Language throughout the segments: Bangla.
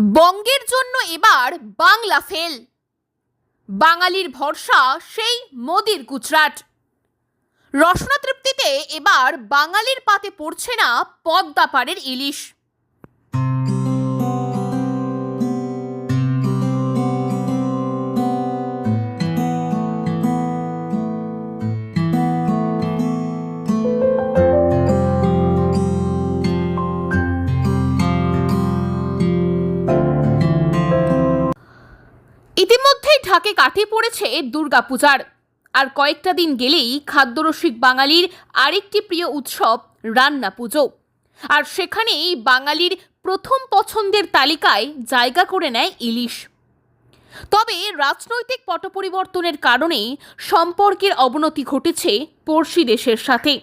বঙ্গের জন্য এবার বাংলা ফেল। বাঙালির ভরসা সেই মোদির গুজরাট। রসনা তৃপ্তিতে এবার বাঙালির পাতে পড়ছে না পদ্মা পাড়ের ইলিশ। ইতিমধ্যেই ঢাকে কাঠি পড়েছে দুর্গাপূজার। আর কয়েকটা দিন গেলেই খাদ্যরসিক বাঙালির আরেকটি প্রিয় উৎসব রান্না পুজো আর সেখানেই বাঙালির প্রথম পছন্দের তালিকায় জায়গা করে নেয় ইলিশ। তবে রাজনৈতিক পট পরিবর্তনের কারণে সম্পর্কের অবনতি ঘটেছে পড়শি দেশের সাথে।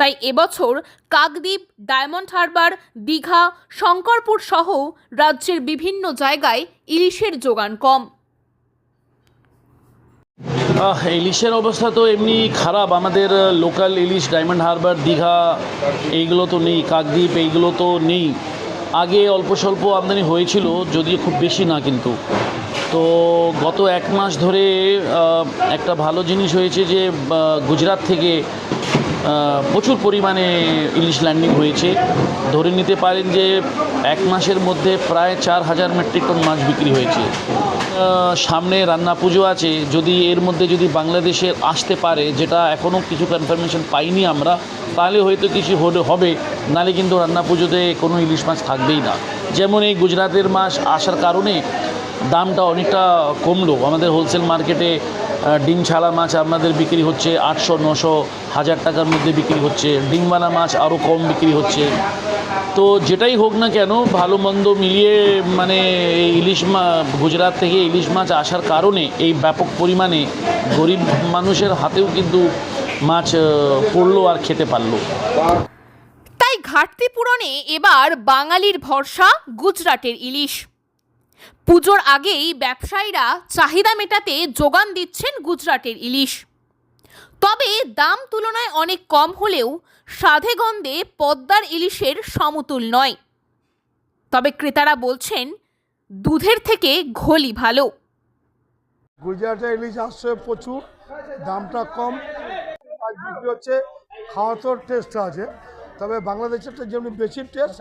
তাই এবছর কাকদ্বীপ, ডায়মন্ড হারবার, দীঘা, শঙ্করপুর সহ রাজ্যের বিভিন্ন জায়গায় ইলিশের যোগান কম। ইলিশের অবস্থা তো এমনি খারাপ। আমাদের লোকাল ইলিশ ডায়মন্ড হারবার দীঘা, এইগুলো তো নেই। কাকদ্বীপ, এইগুলো তো নেই। আগে অল্প স্বল্প আমদানি হয়েছিল, যদিও খুব বেশি না কিন্তু। তো গত এক মাস ধরে একটা ভালো জিনিস হয়েছে যে গুজরাট থেকে প্রচুর পরিমাণে ইলিশ ল্যান্ডিং হয়েছে। ধরে নিতে পারেন যে এক মাসের মধ্যে প্রায় চার হাজার মেট্রিক টন মাছ বিক্রি হয়েছে। সামনে রান্না পুজো আছে। যদি এর মধ্যে যদি বাংলাদেশে আসতে পারে, যেটা এখনও কিছু কনফার্মেশন পাইনি আমরা, তাহলে হয়তো কিছু হলে হবে। নালে কিন্তু রান্না পুজোতে কোনো ইলিশ মাছ থাকবেই না। যেমন এই গুজরাতের মাছ আসার কারণে দামটা অনেকটা কমলো। আমাদের হোলসেল মার্কেটে ডিম ছাড়া মাছ আমাদের বিক্রি হচ্ছে আটশো, নশো, হাজার টাকার মধ্যে বিক্রি হচ্ছে। ডিমবানা মাছ আরও কম বিক্রি হচ্ছে। তো যেটাই হোক না কেন, ভালো, মন্দ মিলিয়ে মানে এই ইলিশ মা, গুজরাট থেকে ইলিশ মাছ আসার কারণে এই ব্যাপক পরিমাণে গরিব মানুষের হাতেও কিন্তু মাছ পড়ল আর খেতে পারল। তাই ঘাটতি পূরণে এবার বাঙালির ভরসা গুজরাটের ইলিশ। পুজোর আগেই ব্যবসায়ীরা চাহিদা মেটাতে যোগান দিচ্ছেন গুজরাটের ইলিশ। তবে দাম তুলনায় অনেক কম হলেও সাধে গন্ধে পদ্মার ইলিশের সমতুল নয়। তবে ক্রেতারা বলছেন, দুধের থেকে ঘোলি ভালো। গুজরাটের ইলিশ আসছে প্রচুর, দামটা কম। আর বিক্রি হচ্ছে খাওয়াতেও টেস্ট আছে, তবে বাংলাদেশেরটা যেমনি বেশি টেস্ট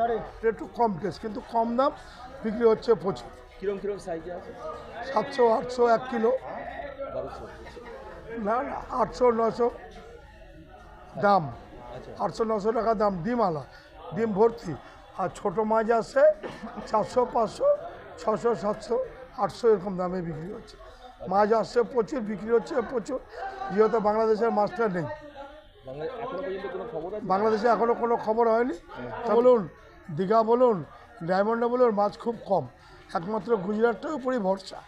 একটু কম টেস্ট কিন্তু কম দাম বিক্রি হচ্ছে প্রচুর। কিরম কিরম সাইজে আছে? সাতশো আটশো এক কিলো। না না আটশো নশো দাম। আটশো নশো টাকা দাম ডিম আলা ডিম ভর্তি। আর ছোটো মাছ আসছে চারশো পাঁচশো ছশো সাতশো আটশো এরকম দামে বিক্রি হচ্ছে। মাছ আসছে প্রচুর বিক্রি হচ্ছে প্রচুর। যেহেতু বাংলাদেশের মাছটা নেই। বাংলা এখনও কোনো খবর বাংলাদেশে এখনও কোনো খবর হয়নি। তা বলুন দীঘা বলুন ডায়মন্ডে বলুন মাছ খুব কম। একমাত্র গুজরাটটার উপরই ভরসা।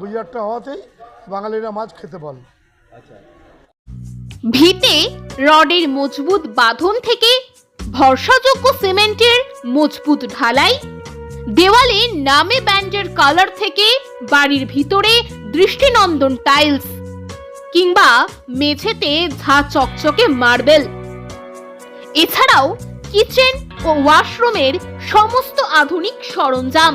গুজরাটটা হওয়াতেই বাঙালিরা মাছ খেতে পারল। আচ্ছা। ভিতে রডের মজবুত বাঁধন থেকে ভরসাযোগ্য সিমেন্টের মজবুত ঢালাই দেওয়ালে নামে ব্যান্ডের কালার থেকে বাড়ির ভিতরে দৃষ্টিনন্দন টাইলস কিংবা মেঝেতে ঝা চকচকে মার্বেল। এছাড়াও কিচেন ও ওয়াশরুমের সমস্ত আধুনিক সরঞ্জাম।